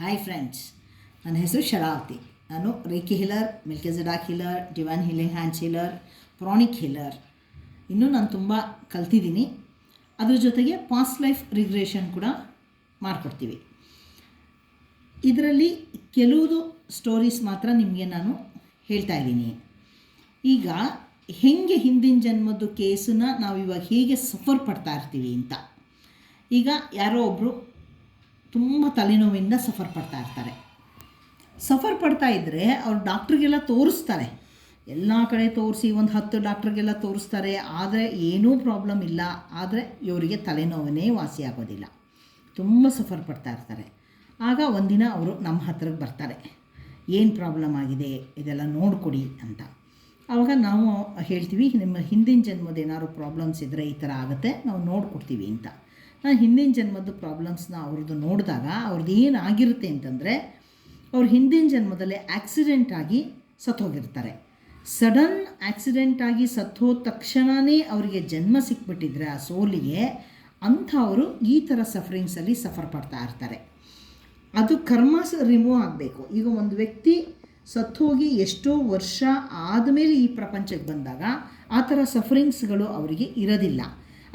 Hi friends ನನ್ನ ಹೆಸರು ಶರಾವತಿ. ನಾನು reiki healer Melchizedek healer divine healing hands healer pranic healer ಇನ್ನೂ ನಾನು ತುಂಬ ಕಲ್ತಿದ್ದೀನಿ. ಅದ್ರ ಜೊತೆಗೆ ಪಾಸ್ಟ್ ಲೈಫ್ ರಿಗ್ರೇಷನ್ ಕೂಡ ಮಾಡಿಕೊಡ್ತೀವಿ. ಇದರಲ್ಲಿ ಕೆಲವುದು ಸ್ಟೋರೀಸ್ ಮಾತ್ರ ನಿಮಗೆ ನಾನು ಹೇಳ್ತಾ ಇದ್ದೀನಿ. ಈಗ ಹೆಂಗೆ ಹಿಂದಿನ ಜನ್ಮದ್ದು ಕೇಸನ್ನ ನಾವು ಇವಾಗ ಹೇಗೆ ಸಫರ್ ಪಡ್ತಾ ಇರ್ತೀವಿ ಅಂತ. ಈಗ ಯಾರೋ ಒಬ್ಬರು ತುಂಬ ತಲೆನೋವಿಂದ ಸಫರ್ ಪಡ್ತಾ ಇರ್ತಾರೆ. ಸಫರ್ ಪಡ್ತಾ ಇದ್ದರೆ ಅವ್ರು ಡಾಕ್ಟ್ರಿಗೆಲ್ಲ ತೋರಿಸ್ತಾರೆ. ಎಲ್ಲ ಕಡೆ ತೋರಿಸಿ ಒಂದು ಹತ್ತು ಡಾಕ್ಟ್ರಿಗೆಲ್ಲ ತೋರಿಸ್ತಾರೆ. ಆದರೆ ಏನೂ ಪ್ರಾಬ್ಲಮ್ ಇಲ್ಲ. ಆದರೆ ಇವರಿಗೆ ತಲೆನೋವನ್ನೇ ವಾಸಿ ಆಗೋದಿಲ್ಲ. ತುಂಬ ಸಫರ್ ಪಡ್ತಾ ಇರ್ತಾರೆ. ಆಗ ಒಂದಿನ ಅವರು ನಮ್ಮ ಹತ್ರಕ್ಕೆ ಬರ್ತಾರೆ. ಏನು ಪ್ರಾಬ್ಲಮ್ ಆಗಿದೆ? ಇದೆಲ್ಲ ನೋಡಿಕೊಡಿ ಅಂತ. ಆವಾಗ ನಾವು ಹೇಳ್ತೀವಿ, ನಿಮ್ಮ ಹಿಂದಿನ ಜನ್ಮದ ಏನಾದ್ರು ಪ್ರಾಬ್ಲಮ್ಸ್ ಇದ್ದರೆ ಈ ಥರ ಆಗುತ್ತೆ, ನಾವು ನೋಡ್ಕೊಡ್ತೀವಿ ಅಂತ. ನಾನು ಹಿಂದಿನ ಜನ್ಮದ ಪ್ರಾಬ್ಲಮ್ಸ್ನ ಅವ್ರದ್ದು ನೋಡಿದಾಗ ಅವ್ರದ್ದು ಏನು ಆಗಿರುತ್ತೆ ಅಂತಂದರೆ, ಅವ್ರು ಹಿಂದಿನ ಜನ್ಮದಲ್ಲಿ ಆಕ್ಸಿಡೆಂಟ್ ಆಗಿ ಸತ್ತೋಗಿರ್ತಾರೆ. ಸಡನ್ ಆಕ್ಸಿಡೆಂಟ್ ಆಗಿ ಸತ್ತೋದ ತಕ್ಷಣವೇ ಅವರಿಗೆ ಜನ್ಮ ಸಿಕ್ಬಿಟ್ಟಿದ್ರೆ ಆ ಸೋಲಿಗೆ ಅಂಥವರು ಈ ಥರ ಸಫರಿಂಗ್ಸಲ್ಲಿ ಸಫರ್ ಪಡ್ತಾ ಇರ್ತಾರೆ. ಅದು ಕರ್ಮ ರಿಮೂವ್ ಆಗಬೇಕು. ಈಗ ಒಂದು ವ್ಯಕ್ತಿ ಸತ್ತೋಗಿ ಎಷ್ಟೋ ವರ್ಷ ಆದಮೇಲೆ ಈ ಪ್ರಪಂಚಕ್ಕೆ ಬಂದಾಗ ಆ ಥರ ಸಫರಿಂಗ್ಸ್ಗಳು ಅವರಿಗೆ ಇರೋದಿಲ್ಲ.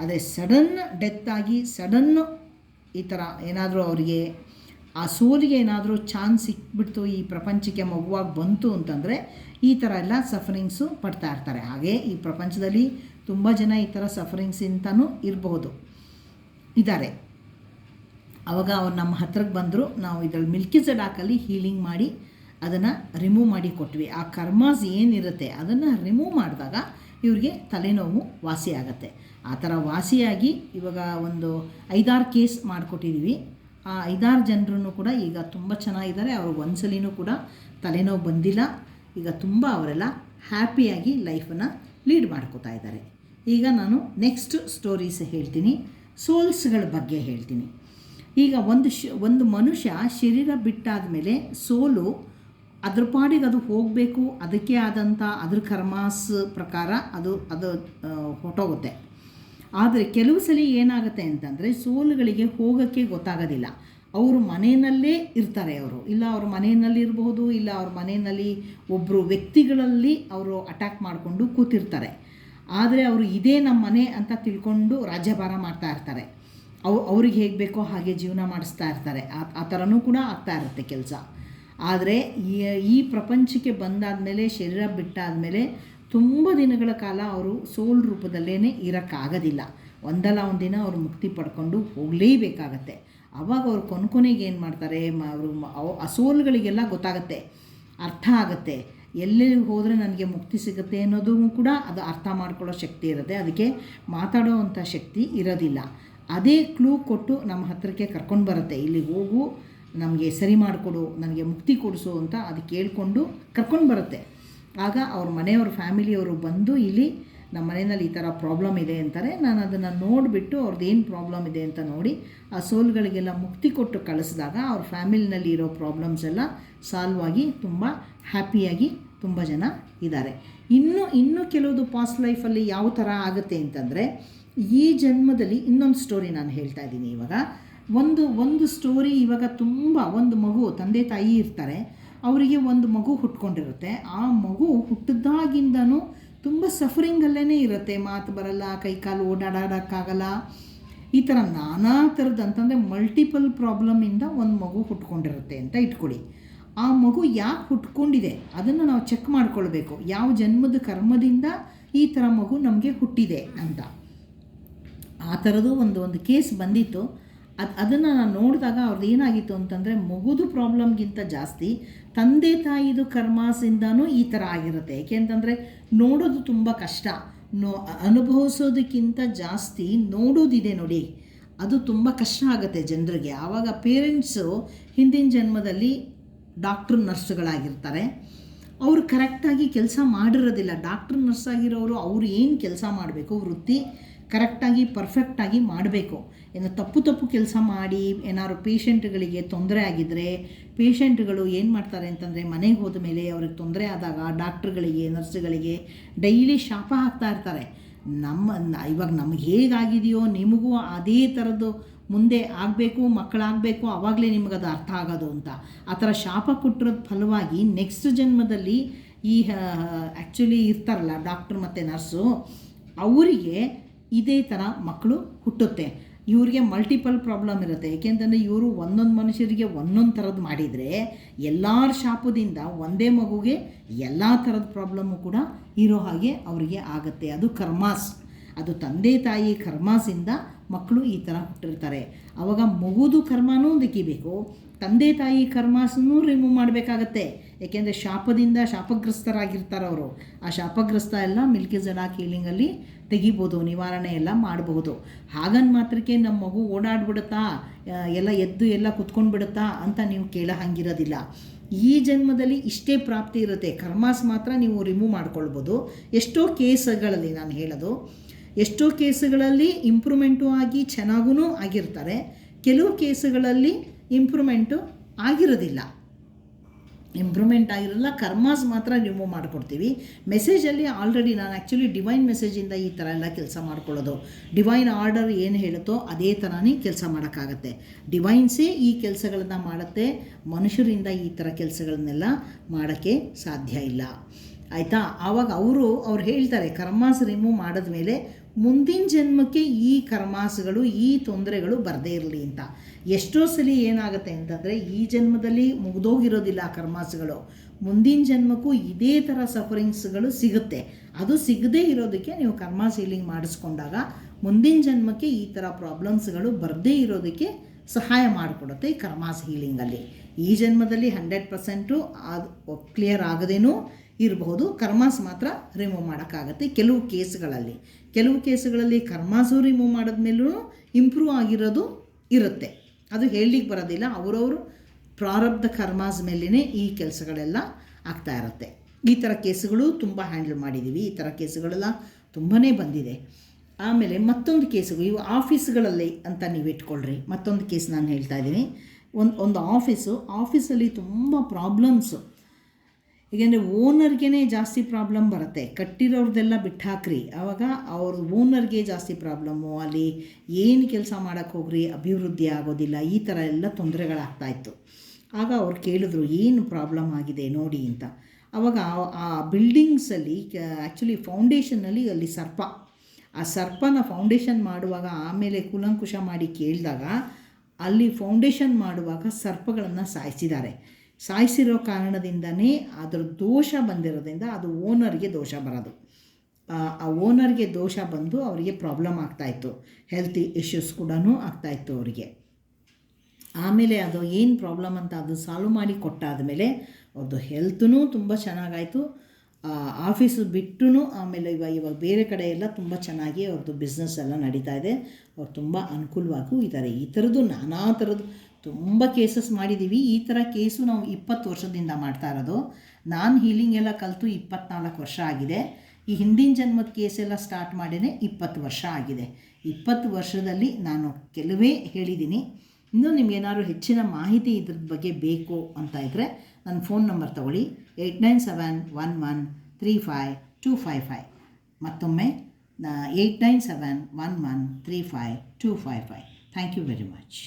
ಅದೇ ಸಡನ್ ಡೆತ್ ಆಗಿ ಸಡನ್ನು ಈ ಥರ ಏನಾದರೂ ಅವರಿಗೆ ಆ ಸೋಲಿಗೆ ಏನಾದರೂ ಚಾನ್ಸ್ ಸಿಕ್ಬಿಡ್ತು, ಈ ಪ್ರಪಂಚಕ್ಕೆ ಮಗುವಾಗಿ ಬಂತು ಅಂತಂದರೆ ಈ ಥರ ಎಲ್ಲ ಸಫರಿಂಗ್ಸು ಪಡ್ತಾ ಇರ್ತಾರೆ. ಹಾಗೆ ಈ ಪ್ರಪಂಚದಲ್ಲಿ ತುಂಬ ಜನ ಈ ಥರ ಸಫರಿಂಗ್ಸಿಂತನೂ ಇರಬಹುದು ಇದ್ದಾರೆ. ಅವಾಗ ಅವ್ರು ನಮ್ಮ ಹತ್ರಕ್ಕೆ ಬಂದರು, ನಾವು ಇದರಲ್ಲಿ ಮಿಲ್ಕಿ ಜಡಾಕಲ್ಲಿ ಹೀಲಿಂಗ್ ಮಾಡಿ ಅದನ್ನು ರಿಮೂವ್ ಮಾಡಿ ಕೊಟ್ವಿ. ಆ ಕರ್ಮಾಸ್ ಏನಿರುತ್ತೆ ಅದನ್ನು ರಿಮೂವ್ ಮಾಡಿದಾಗ ಇವ್ರಿಗೆ ತಲೆನೋವು ವಾಸಿ ಆಗುತ್ತೆ ಆ ಥರ ವಾಸಿಯಾಗಿ ಇವಾಗ ಒಂದು ಐದಾರು ಕೇಸ್ ಮಾಡಿಕೊಟ್ಟಿದ್ದೀವಿ ಆ ಐದಾರು ಜನರೂ ಕೂಡ ಈಗ ತುಂಬ ಚೆನ್ನಾಗಿದ್ದಾರೆ. ಅವ್ರಿಗೆ ಒಂದ್ಸಲಿನೂ ಕೂಡ ತಲೆನೋವು ಬಂದಿಲ್ಲ. ಈಗ ತುಂಬ ಅವರೆಲ್ಲ ಹ್ಯಾಪಿಯಾಗಿ ಲೈಫನ್ನು ಲೀಡ್ ಮಾಡ್ಕೋತಾ ಇದ್ದಾರೆ. ಈಗ ನಾನು ನೆಕ್ಸ್ಟ್ ಸ್ಟೋರೀಸ್ ಹೇಳ್ತೀನಿ. ಸೋಲ್ಸ್ಗಳ ಬಗ್ಗೆ ಹೇಳ್ತೀನಿ. ಈಗ ಒಂದು ಶ, ಒಂದು ಮನುಷ್ಯ ಶರೀರ ಬಿಟ್ಟಾದ ಮೇಲೆ ಸೋಲು ಅದ್ರ ಪಾಡಿಗೆ ಅದು ಹೋಗಬೇಕು, ಅದಕ್ಕೆ ಆದಂಥ ಅದ್ರ ಕರ್ಮಾಸ್ ಪ್ರಕಾರ ಅದು ಅದು ಹೊಟ್ಟೋಗುತ್ತೆ ಆದರೆ ಕೆಲವು ಸಲ ಏನಾಗುತ್ತೆ ಅಂತಂದರೆ ಸೋಲುಗಳಿಗೆ ಹೋಗೋಕ್ಕೆ ಗೊತ್ತಾಗೋದಿಲ್ಲ. ಅವರು ಮನೆಯಲ್ಲೇ ಇರ್ತಾರೆ ಅವರು. ಇಲ್ಲ ಅವ್ರ ಮನೆಯಲ್ಲಿ ಇರಬಹುದು ಇಲ್ಲ ಅವ್ರ ಮನೆಯಲ್ಲಿ ಒಬ್ಬರು ವ್ಯಕ್ತಿಗಳಲ್ಲಿ ಅವರು ಅಟ್ಯಾಕ್ ಮಾಡಿಕೊಂಡು ಕೂತಿರ್ತಾರೆ. ಆದರೆ ಅವರು ಇದೇ ನಮ್ಮ ಮನೆ ಅಂತ ತಿಳ್ಕೊಂಡು ರಾಜ್ಯಭಾರ ಮಾಡ್ತಾ ಇರ್ತಾರೆ. ಅವು, ಅವ್ರಿಗೆ ಹೇಗೆ ಬೇಕೋ ಹಾಗೆ ಜೀವನ ಮಾಡಿಸ್ತಾ ಇರ್ತಾರೆ. ಆ ಆ ಥರನೂ ಕೂಡ ಆಗ್ತಾ ಇರುತ್ತೆ ಕೆಲಸ. ಆದರೆ ಈ ಪ್ರಪಂಚಕ್ಕೆ ಬಂದಾದ ಮೇಲೆ ಶರೀರ ಬಿಟ್ಟಾದಮೇಲೆ ತುಂಬ ದಿನಗಳ ಕಾಲ ಅವರು ಸೋಲ್ ರೂಪದಲ್ಲೇ ಇರೋಕ್ಕಾಗೋದಿಲ್ಲ. ಒಂದಲ್ಲ ಒಂದು ದಿನ ಅವರು ಮುಕ್ತಿ ಪಡ್ಕೊಂಡು ಹೋಗಲೇಬೇಕಾಗತ್ತೆ. ಅವಾಗ ಅವ್ರು ಕೊನೆಗೆ ಏನು ಮಾಡ್ತಾರೆ ಅವರು ಅಸೋಲ್ಗಳಿಗೆಲ್ಲ ಸೋಲ್ಗಳಿಗೆಲ್ಲ ಗೊತ್ತಾಗತ್ತೆ. ಅರ್ಥ ಆಗುತ್ತೆ. ಎಲ್ಲಿ ಹೋದರೆ ನನಗೆ ಮುಕ್ತಿ ಸಿಗುತ್ತೆ ಅನ್ನೋದು ಕೂಡ ಅದು ಅರ್ಥ ಮಾಡ್ಕೊಳ್ಳೋ ಶಕ್ತಿ ಇರುತ್ತೆ. ಅದಕ್ಕೆ ಮಾತಾಡೋವಂಥ ಶಕ್ತಿ ಇರೋದಿಲ್ಲ. ಅದೇ ಕ್ಲೂ ಕೊಟ್ಟು ನಮ್ಮ ಹತ್ತಿರಕ್ಕೆ ಕರ್ಕೊಂಡು ಬರುತ್ತೆ. ಇಲ್ಲಿ ಹೋಗು ನಮಗೆ ಸರಿ ಮಾಡಿಕೊಡು, ನನಗೆ ಮುಕ್ತಿ ಕೊಡಿಸು ಅಂತ ಅದು ಕೇಳಿಕೊಂಡು ಕರ್ಕೊಂಡು ಬರುತ್ತೆ. ಆಗ ಅವ್ರ ಮನೆಯವ್ರ ಫ್ಯಾಮಿಲಿಯವರು ಬಂದು ಇಲ್ಲಿ ನಮ್ಮ ಮನೆಯಲ್ಲಿ ಈ ಥರ ಪ್ರಾಬ್ಲಮ್ ಇದೆ ಅಂತಾರೆ. ನಾನು ಅದನ್ನು ನೋಡಿಬಿಟ್ಟು ಅವ್ರದ್ದು ಏನು ಪ್ರಾಬ್ಲಮ್ ಇದೆ ಅಂತ ನೋಡಿ, ಆ ಸೋಲ್ಗಳಿಗೆಲ್ಲ ಮುಕ್ತಿ ಕೊಟ್ಟು ಕಳಿಸಿದಾಗ ಅವ್ರ ಫ್ಯಾಮಿಲಿನಲ್ಲಿ ಇರೋ ಪ್ರಾಬ್ಲಮ್ಸ್ ಎಲ್ಲ ಸಾಲ್ವ್ ಆಗಿ ತುಂಬ ಹ್ಯಾಪಿಯಾಗಿ ತುಂಬ ಜನ ಇದ್ದಾರೆ. ಇನ್ನು, ಇನ್ನೂ ಕೆಲವುದು ಪಾಸ್ಟ್ ಲೈಫಲ್ಲಿ ಯಾವ ಥರ ಆಗುತ್ತೆ ಅಂತಂದರೆ, ಈ ಜನ್ಮದಲ್ಲಿ ಇನ್ನೊಂದು ಸ್ಟೋರಿ ನಾನು ಹೇಳ್ತಾ ಇದ್ದೀನಿ ಇವಾಗ. ಒಂದು ಒಂದು ಸ್ಟೋರಿ ಇವಾಗ ತುಂಬ, ಒಂದು ಮಗು, ತಂದೆ, ತಾಯಿ ಇರ್ತಾರೆ, ಅವರಿಗೆ ಒಂದು ಮಗು ಹುಟ್ಕೊಂಡಿರುತ್ತೆ. ಆ ಮಗು ಹುಟ್ಟಿದಾಗಿಂದನೂ ತುಂಬ ಸಫರಿಂಗಲ್ಲೇ ಇರುತ್ತೆ. ಮಾತು ಬರಲ್ಲ ಕೈ ಕಾಲು ಓಡಾಡೋಕ್ಕಾಗಲ್ಲ. ಈ ಥರ ನಾನಾ ಥರದ್ದು ಅಂತಂದರೆ ಮಲ್ಟಿಪಲ್ ಪ್ರಾಬ್ಲಮಿಂದ ಒಂದು ಮಗು ಹುಟ್ಕೊಂಡಿರುತ್ತೆ ಅಂತ ಇಟ್ಕೊಳ್ಳಿ. ಆ ಮಗು ಯಾಕೆ ಹುಟ್ಕೊಂಡಿದೆ? ಅದನ್ನು ನಾವು ಚೆಕ್ ಮಾಡ್ಕೊಳ್ಬೇಕು. ಯಾವ ಜನ್ಮದ ಕರ್ಮದಿಂದ ಈ ಥರ ಮಗು ನಮಗೆ ಹುಟ್ಟಿದೆ ಅಂತ. ಆ ಥರದ್ದು ಒಂದು ಒಂದು ಕೇಸ್ ಬಂದಿತ್ತು. ಅದು, ಅದನ್ನು ನಾನು ನೋಡಿದಾಗ ಅವ್ರದ್ದು ಏನಾಗಿತ್ತು ಅಂತಂದರೆ ಮಗುದು ಪ್ರಾಬ್ಲಮ್ಗಿಂತ ಜಾಸ್ತಿ ತಂದೆ ತಾಯಿದು ಕರ್ಮಾಸಿಂದನೂ ಈ ಥರ ಆಗಿರುತ್ತೆ. ಏಕೆಂತಂದರೆ ನೋಡೋದು ತುಂಬ ಕಷ್ಟ. ನೋ ಅನುಭವಿಸೋದಕ್ಕಿಂತ ಜಾಸ್ತಿ ನೋಡೋದಿದೆ ನೋಡಿ. ಅದು ತುಂಬ ಕಷ್ಟ ಆಗುತ್ತೆ ಜನರಿಗೆ. ಆವಾಗ ಪೇರೆಂಟ್ಸು ಹಿಂದಿನ ಜನ್ಮದಲ್ಲಿ ಡಾಕ್ಟ್ರು ನರ್ಸ್ಗಳಾಗಿರ್ತಾರೆ. ಅವರು ಕರೆಕ್ಟಾಗಿ ಕೆಲಸ ಮಾಡಿರೋದಿಲ್ಲ. ಡಾಕ್ಟ್ರ್ ನರ್ಸ್ ಆಗಿರೋರು ಅವರು ಏನು ಕೆಲಸ ಮಾಡಬೇಕು ವೃತ್ತಿ? ಕರೆಕ್ಟಾಗಿ, ಪರ್ಫೆಕ್ಟಾಗಿ ಮಾಡಬೇಕು. ಏನು ತಪ್ಪು ತಪ್ಪು ಕೆಲಸ ಮಾಡಿ, ಏನಾದ್ರು ಪೇಷಂಟ್ಗಳಿಗೆ ತೊಂದರೆ ಆಗಿದ್ದರೆ ಪೇಷಂಟ್ಗಳು ಏನು ಮಾಡ್ತಾರೆ ಅಂತಂದರೆ ಮನೆಗೆ ಹೋದ ಮೇಲೆ ಅವ್ರಿಗೆ ತೊಂದರೆ ಆದಾಗ ಡಾಕ್ಟ್ರುಗಳಿಗೆ, ನರ್ಸ್ಗಳಿಗೆ ಡೈಲಿ ಶಾಪ ಹಾಕ್ತಾ ಇರ್ತಾರೆ. ನಮ್ಮ, ಇವಾಗ ನಮ್ಗೆ ಹೇಗಾಗಿದೆಯೋ, ನಿಮಗೂ ಅದೇ ಥರದ್ದು ಮುಂದೆ ಆಗಬೇಕು, ಮಕ್ಕಳಾಗಬೇಕು ಆವಾಗಲೇ ಅದು ಅರ್ಥ ಆಗೋದು ಅಂತ. ಆ ಥರ ಶಾಪ ಕೊಟ್ಟಿರೋದ್ ಫಲವಾಗಿ ನೆಕ್ಸ್ಟ್ ಜನ್ಮದಲ್ಲಿ ಈ ಆ್ಯಕ್ಚುಲಿ ಇರ್ತಾರಲ್ಲ, ಡಾಕ್ಟ್ರ್ ಮತ್ತು ನರ್ಸು, ಅವರಿಗೆ ಇದೇ ಥರ ಮಕ್ಕಳು ಹುಟ್ಟುತ್ತೆ. ಇವ್ರಿಗೆ ಮಲ್ಟಿಪಲ್ ಪ್ರಾಬ್ಲಮ್ ಇರುತ್ತೆ. ಏಕೆಂತಂದರೆ ಇವರು ಒಂದೊಂದು ಮನುಷ್ಯರಿಗೆ ಒಂದೊಂದು ಥರದ್ದು ಮಾಡಿದರೆ ಎಲ್ಲರ ಶಾಪದಿಂದ ಒಂದೇ ಮಗುಗೆ ಎಲ್ಲ ಥರದ ಪ್ರಾಬ್ಲಮ್ಮು ಕೂಡ ಇರೋ ಹಾಗೆ ಅವರಿಗೆ ಆಗುತ್ತೆ. ಅದು ಕರ್ಮಾಸ್. ಅದು ತಂದೆ ತಾಯಿ ಕರ್ಮಾಸಿಂದ ಮಕ್ಕಳು ಈ ಥರ ಹುಟ್ಟಿರ್ತಾರೆ ಆವಾಗ ಮಗುದು ಕರ್ಮನೂ ತೆಗಿಬೇಕು ತಂದೆ ತಾಯಿ ಕರ್ಮಾಸನ್ನೂ ರಿಮೂವ್ ಮಾಡಬೇಕಾಗತ್ತೆ. ಏಕೆಂದರೆ ಶಾಪದಿಂದ ಶಾಪಗ್ರಸ್ತರಾಗಿರ್ತಾರೆ ಅವರು. ಆ ಶಾಪಗ್ರಸ್ತ ಎಲ್ಲ ಮಿಲ್ಕಿ ಜಡಾಕ್ ಕೀಲಿಂಗಲ್ಲಿ ತೆಗಿಬೋದು, ನಿವಾರಣೆ ಎಲ್ಲ ಮಾಡಬಹುದು. ಹಾಗನ್ ಮಾತ್ರಕ್ಕೆ ನಮ್ಮ ಮಗು ಓಡಾಡ್ಬಿಡುತ್ತಾ ಎಲ್ಲ ಎದ್ದು ಎಲ್ಲ ಕುತ್ಕೊಂಡು ಬಿಡುತ್ತಾ ಅಂತ ನೀವು ಕೇಳೋ ಹಂಗಿರೋದಿಲ್ಲ. ಈ ಜನ್ಮದಲ್ಲಿ ಇಷ್ಟೇ ಪ್ರಾಪ್ತಿ ಇರುತ್ತೆ. ಕರ್ಮಾಸ್ ಮಾತ್ರ ನೀವು ರಿಮೂವ್ ಮಾಡ್ಕೊಳ್ಬೋದು. ಎಷ್ಟೋ ಕೇಸ್ಗಳಲ್ಲಿ ನಾನು ಹೇಳೋದು ಎಷ್ಟೋ ಕೇಸುಗಳಲ್ಲಿ ಇಂಪ್ರೂವ್ಮೆಂಟು ಆಗಿ ಚೆನ್ನಾಗೂ ಆಗಿರ್ತಾರೆ. ಕೆಲವು ಕೇಸುಗಳಲ್ಲಿ ಇಂಪ್ರೂವ್ಮೆಂಟು ಆಗಿರೋದಿಲ್ಲ. ಇಂಪ್ರೂವ್ಮೆಂಟ್ ಆಗಿರಲ್ಲ, ಕರ್ಮಾಸ್ ಮಾತ್ರ ರಿಮೂವ್ ಮಾಡಿಕೊಡ್ತೀವಿ. ಮೆಸೇಜಲ್ಲಿ ಆಲ್ರೆಡಿ ನಾನು ಆ್ಯಕ್ಚುಲಿ ಡಿವೈನ್ ಮೆಸೇಜಿಂದ ಈ ಥರ ಎಲ್ಲ ಕೆಲಸ ಮಾಡ್ಕೊಳ್ಳೋದು. ಡಿವೈನ್ ಆರ್ಡರ್ ಏನು ಹೇಳುತ್ತೋ ಅದೇ ಥರನೇ ಕೆಲಸ ಮಾಡೋಕ್ಕಾಗತ್ತೆ. ಡಿವೈನ್ಸೇ ಈ ಕೆಲಸಗಳನ್ನು ಮಾಡುತ್ತೆ. ಮನುಷ್ಯರಿಂದ ಈ ಥರ ಕೆಲಸಗಳನ್ನೆಲ್ಲ ಮಾಡೋಕ್ಕೆ ಸಾಧ್ಯ ಇಲ್ಲ. ಆಯಿತಾ? ಆವಾಗ ಅವರು, ಅವ್ರು ಹೇಳ್ತಾರೆ, ಕರ್ಮಾಸ್ ರಿಮೂವ್ ಮಾಡಿದ್ಮೇಲೆ ಮುಂದಿನ ಜನ್ಮಕ್ಕೆ ಈ ಕರ್ಮಾಸುಗಳು, ಈ ತೊಂದರೆಗಳು ಬರದೇ ಇರಲಿ ಅಂತ. ಎಷ್ಟೋ ಸಲ ಏನಾಗುತ್ತೆ ಅಂತಂದರೆ, ಈ ಜನ್ಮದಲ್ಲಿ ಮುಗಿದೋಗಿರೋದಿಲ್ಲ ಆ ಕರ್ಮಾಸುಗಳು. ಮುಂದಿನ ಜನ್ಮಕ್ಕೂ ಇದೇ ಥರ ಸಫರಿಂಗ್ಸ್ಗಳು ಸಿಗುತ್ತೆ. ಅದು ಸಿಗದೇ ಇರೋದಕ್ಕೆ ನೀವು ಕರ್ಮಾಸ ಹೀಲಿಂಗ್ ಮಾಡಿಸ್ಕೊಂಡಾಗ ಮುಂದಿನ ಜನ್ಮಕ್ಕೆ ಈ ಥರ ಪ್ರಾಬ್ಲಮ್ಸ್ಗಳು ಬರದೇ ಇರೋದಕ್ಕೆ ಸಹಾಯ ಮಾಡಿಕೊಡುತ್ತೆ ಈ ಕರ್ಮಾಸ್ ಹೀಲಿಂಗಲ್ಲಿ ಈ ಜನ್ಮದಲ್ಲಿ ಹಂಡ್ರೆಡ್ ಪರ್ಸೆಂಟು ಅದು ಕ್ಲಿಯರ್ ಆಗದೇನೂ? ಇರಬಹುದು ಕರ್ಮಾಸ್ ಮಾತ್ರ ರಿಮೂವ್ ಮಾಡೋಕ್ಕಾಗತ್ತೆ. ಕೆಲವು ಕೇಸ್ಗಳಲ್ಲಿ. ಕೆಲವು ಕೇಸುಗಳಲ್ಲಿ ಕರ್ಮಾಸು ರಿಮೂವ್ ಮಾಡಿದ್ಮೇಲೂ ಇಂಪ್ರೂವ್ ಆಗಿರೋದು ಇರುತ್ತೆ. ಅದು ಹೇಳಲಿಕ್ಕೆ ಬರೋದಿಲ್ಲ. ಅವರವರು ಪ್ರಾರಬ್ಧ ಕರ್ಮಾಸ್ ಮೇಲೇ ಈ ಕೆಲಸಗಳೆಲ್ಲ ಆಗ್ತಾ ಇರುತ್ತೆ. ಈ ಥರ ಕೇಸುಗಳು ತುಂಬ ಹ್ಯಾಂಡಲ್ ಮಾಡಿದ್ದೀವಿ ಈ ಥರ ಕೇಸುಗಳೆಲ್ಲ ತುಂಬಾ ಬಂದಿದೆ. ಆಮೇಲೆ ಮತ್ತೊಂದು ಕೇಸುಗಳು ಇವು ಆಫೀಸ್ಗಳಲ್ಲಿ ಅಂತ ನೀವು ಇಟ್ಕೊಳ್ರಿ. ಮತ್ತೊಂದು ಕೇಸ್ ನಾನು ಹೇಳ್ತಾ ಇದ್ದೀನಿ. ಒಂದು ಒಂದು ಆಫೀಸು, ಆಫೀಸಲ್ಲಿ ತುಂಬ ಪ್ರಾಬ್ಲಮ್ಸು ಏಕೆಂದರೆ ಓನರ್ಗೆ ಜಾಸ್ತಿ ಪ್ರಾಬ್ಲಮ್ ಬರುತ್ತೆ. ಕಟ್ಟಿರೋರ್ದೆಲ್ಲ ಬಿಟ್ಟು ಹಾಕ್ರಿ ಆವಾಗ ಅವ್ರ ಓನರ್ಗೆ ಜಾಸ್ತಿ ಪ್ರಾಬ್ಲಮ್ಮು ಅಲ್ಲಿ ಏನು ಕೆಲಸ ಮಾಡೋಕ್ಕೆ ಹೋಗ್ರಿ, ಅಭಿವೃದ್ಧಿ ಆಗೋದಿಲ್ಲ, ಈ ಥರ ಎಲ್ಲ ತೊಂದರೆಗಳಾಗ್ತಾಯಿತ್ತು ಆಗ ಅವ್ರು ಕೇಳಿದ್ರು, ಏನು ಪ್ರಾಬ್ಲಮ್ ಆಗಿದೆ ನೋಡಿ ಅಂತ. ಆವಾಗ ಆ- ಬಿಲ್ಡಿಂಗ್ಸಲ್ಲಿ ಆ್ಯಕ್ಚುಲಿ ಫೌಂಡೇಶನ್ನಲ್ಲಿ ಅಲ್ಲಿ ಸರ್ಪ. ಆ ಸರ್ಪನ ಫೌಂಡೇಶನ್ ಮಾಡುವಾಗ ಆಮೇಲೆ ಕುಲಂಕುಷ ಮಾಡಿ ಕೇಳಿದಾಗ, ಅಲ್ಲಿ ಫೌಂಡೇಶನ್ ಮಾಡುವಾಗ ಸರ್ಪಗಳನ್ನು ಸಾಯಿಸಿದ್ದಾರೆ. ಸಾಯಿಸಿರೋ ಕಾರಣದಿಂದನೇ ಅದರ ದೋಷ ಬಂದಿರೋದ್ರಿಂದ ಅದು ಓನರ್ಗೆ ದೋಷ ಬರೋದು. ಆ ಓನರ್ಗೆ ದೋಷ ಬಂದು ಅವರಿಗೆ ಪ್ರಾಬ್ಲಮ್ ಆಗ್ತಾಯಿತ್ತು ಹೆಲ್ತ್ ಇಶ್ಯೂಸ್ ಕೂಡ ಆಗ್ತಾಯಿತ್ತು ಅವರಿಗೆ. ಆಮೇಲೆ ಅದು ಏನು ಪ್ರಾಬ್ಲಮ್ ಅಂತ ಅದು ಸಾಲ್ವ್ ಮಾಡಿ ಕೊಟ್ಟಾದಮೇಲೆ ಅವ್ರದ್ದು ಹೆಲ್ತೂ ತುಂಬ ಚೆನ್ನಾಗಾಯಿತು. ಆಫೀಸು ಬಿಟ್ಟು ಆಮೇಲೆ ಇವಾಗ ಇವಾಗ ಬೇರೆ ಕಡೆ ಎಲ್ಲ ತುಂಬ ಚೆನ್ನಾಗಿ ಅವ್ರದ್ದು ಬಿಸ್ನೆಸ್ ಎಲ್ಲ ನಡೀತಾ ಇದೆ. ಅವ್ರು ತುಂಬ ಅನುಕೂಲವಾಗೂ ಇದ್ದಾರೆ ಈ ಥರದ್ದು ನಾನಾ ಥರದ್ದು ತುಂಬ ಕೇಸಸ್ ಮಾಡಿದ್ದೀವಿ ಈ ಥರ ಕೇಸು ನಾವು ಇಪ್ಪತ್ತು ವರ್ಷದಿಂದ ಮಾಡ್ತಾ ಇರೋದು. ನಾನು ಹೀಲಿಂಗ್ ಎಲ್ಲ ಕಲಿತು ಇಪ್ಪತ್ನಾಲ್ಕು ವರ್ಷ ಆಗಿದೆ. ಈ ಹಿಂದಿನ ಜನ್ಮದ ಕೇಸೆಲ್ಲ ಸ್ಟಾರ್ಟ್ ಮಾಡಿನೇ ಇಪ್ಪತ್ತು ವರ್ಷ ಆಗಿದೆ. ಇಪ್ಪತ್ತು ವರ್ಷದಲ್ಲಿ ನಾನು ಕೆಲವೇ ಹೇಳಿದ್ದೀನಿ ಇನ್ನೂ ನಿಮ್ಗೇನಾದ್ರು ಹೆಚ್ಚಿನ ಮಾಹಿತಿ ಇದ್ರ ಬಗ್ಗೆ ಬೇಕು ಅಂತ ಇದ್ದರೆ ನನ್ನ ಫೋನ್ ನಂಬರ್ ತಗೊಳ್ಳಿ. Eight nine seven one one three five two five five ಮತ್ತೊಮ್ಮೆ eight nine seven one one three five two five five thank you very much